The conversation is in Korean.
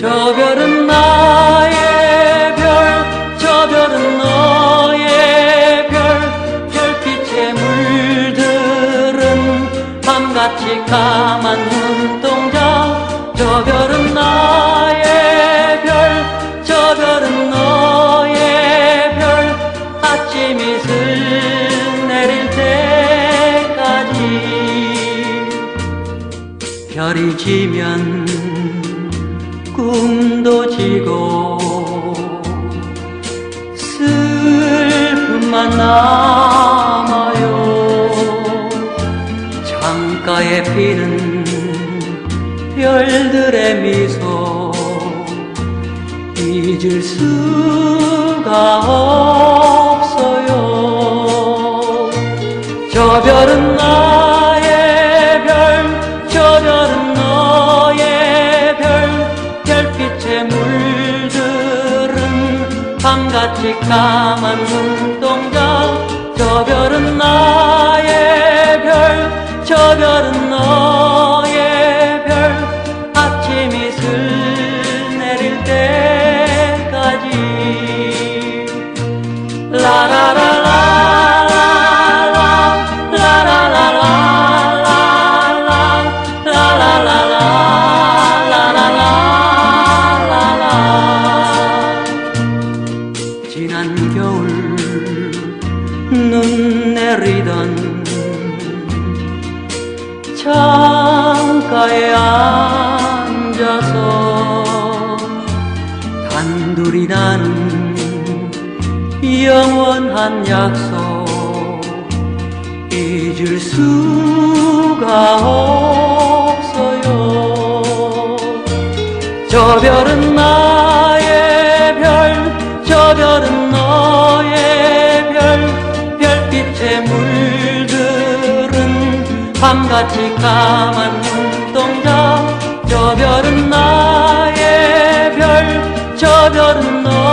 저 별은 나의 별, 저 별은 너의 별, 별빛에 물들은 밤같이 까만 눈동자. 저 별은 나의 별, 저 별은 너의 별, 아침 이슬 내릴 때까지 별이 지면 꿈도 지고 슬픔만 남아요. 창가에 피는 별들의 미소 잊을 수가 없 별빛에 물들은 밤같이 까만 눈동자. 저 별은 나 눈 내리던 창가에 앉아서 단둘이 나눈 영원한 약속 잊을 수가 없 밤같이 까만 눈동자. 저 별은 나의 별, 저 별은 너